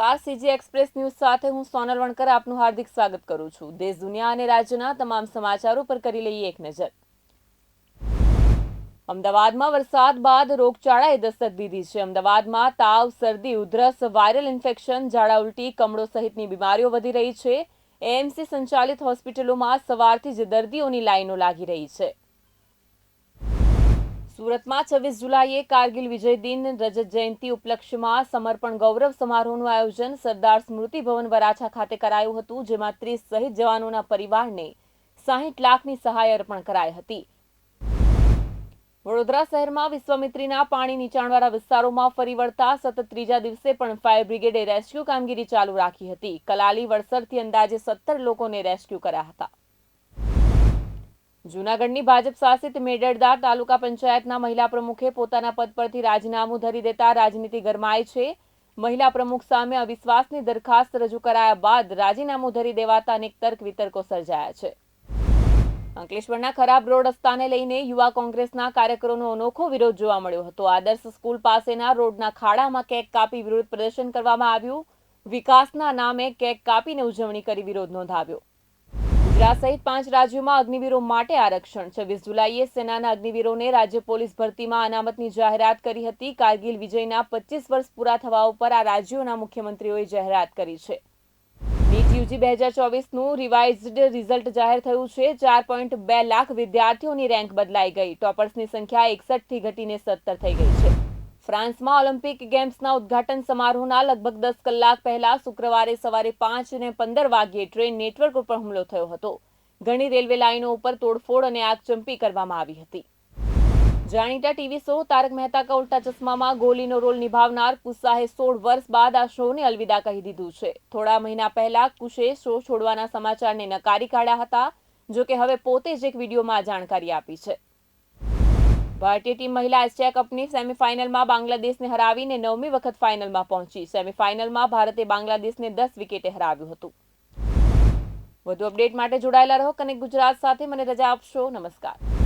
નમસ્કાર. CG express news સાથે હું સોનલ વણકર આપનું હાર્દિક સ્વાગત કરું છું. દેશ, દુનિયા અને રાજ્યના તમામ સમાચારો પર કરી લઈએ એક નજર. અમદાવાદમાં વરસાદ બાદ રોગચાળાએ દસ્તક દીધી છે. અમદાવાદમાં તાવ, શરદી, ઉધરસ, વાયરલ ઇન્ફેક્શન, ઝાડા ઉલટી, કમળો સહિતની બીમારીઓ વધી રહી છે. એએમસી સંચાલિત હોસ્પિટલોમાં સવારથી જ દર્દીઓની લાઈનો લાગી રહી છે. સુરતમાં છવ્વીસ જુલાઈએ કારગિલ વિજય દિન, રજત જયંતિ ઉપલક્ષ્યમાં સમર્પણ ગૌરવ સમારોહનું આયોજન સરદાર સ્મૃતિ ભવન વરાછા ખાતે કરાયું હતું, જેમાં ત્રીસ શહીદ જવાનોના પરિવારને સાહીઠ લાખની સહાય અર્પણ કરાઈ હતી. વડોદરા શહેરમાં વિશ્વામિત્રીના પાણી નીચાણવાળા વિસ્તારોમાં ફરી વળતા સતત ત્રીજા દિવસે પણ ફાયર બ્રિગેડે રેસ્ક્યુ કામગીરી ચાલુ રાખી હતી. કલાલી વડસરથી અંદાજે સત્તર લોકોને રેસ્ક્યુ કર્યા હતા. જૂનાગઢની ભાજપ શાસિત મેડરદા તાલુકા પંચાયતના મહિલા પ્રમુખે પોતાના પદ પરથી રાજીનામું ધરી દેતા રાજનીતિ ગરમાય છે. મહિલા પ્રમુખ સામે અવિશ્વાસની દરખાસ્ત રજૂ કરાયા બાદ રાજીનામું ધરી દેવાતા અનેક તર્ક વિતર્કો સર્જાયા છે. અંકલેશ્વરના ખરાબ રોડ રસ્તાને લઈને યુવા કોંગ્રેસના કાર્યકરોનો અનોખો વિરોધ જોવા મળ્યો હતો. આદર્શ સ્કૂલ પાસેના રોડના ખાડામાં કેક કાપી વિરોધ પ્રદર્શન કરવામાં આવ્યું. વિકાસના નામે કેક કાપીને ઉજવણી કરી વિરોધ નોંધાવ્યો. ગુજરાત સહિત પાંચ રાજ્યોમાં અગ્નિવીરો માટે આરક્ષણ. છવ્વીસ જુલાઈએ સેનાના અગ્નિવીરોને રાજ્ય પોલીસ ભરતીમાં અનામતની જાહેરાત કરી હતી. કારગિલ વિજયના પચીસ વર્ષ પૂરા થવા ઉપર આ રાજ્યોના મુખ્યમંત્રીઓએ જાહેરાત કરી છે. નીટ યુજી બે હજાર ચોવીસનું રિવાઇઝડ રિઝલ્ટ જાહેર થયું છે. ચાર પોઈન્ટ બે લાખ વિદ્યાર્થીઓની રેન્ક બદલાઈ ગઈ. ટોપર્સની સંખ્યા એકસઠથી ઘટીને સત્તર થઈ ગઈ છે. ફ્રાન્સમાં ઓલિમ્પિક ગેમ્સના ઉદ્ઘાટન સમારોહના લગભગ દસ કલાક પહેલા શુક્રવારે સવારે પાંચ ને પંદર વાગ્યે ટ્રેન નેટવર્ક ઉપર હુમલો થયો હતો. ઘણી રેલવે લાઇનો ઉપર તોડફોડ અને આગચંપી કરવામાં આવી હતી. જાણીતા ટીવી શો તારક મહેતા કા ઉલ્ટા ચશ્મામાં ગોલીનો રોલ નિભાવનાર કુશાહે સોળ વર્ષ બાદ આ શોને અલવિદા કહી દીધું છે. થોડા મહિના પહેલા કુશે શો છોડવાના સમાચારને નકારી કાઢ્યા હતા જો કે હવે પોતે જ એક વિડીયોમાં આ જાણકારી આપી છે. ભારતીય ટીમ મહિલા એશિયા કપની સેમીફાઇનલમાં બાંગ્લાદેશને હરાવીને નવમી વખત ફાઇનલમાં પહોંચી. સેમીફાઇનલમાં ભારતે બાંગ્લાદેશને દસ વિકેટે હરાવ્યું હતું. વધુ અપડેટ માટે જોડાયેલા રહો, કનેક્ટ ગુજરાત સાથે. મને રજા આપશો. નમસ્કાર.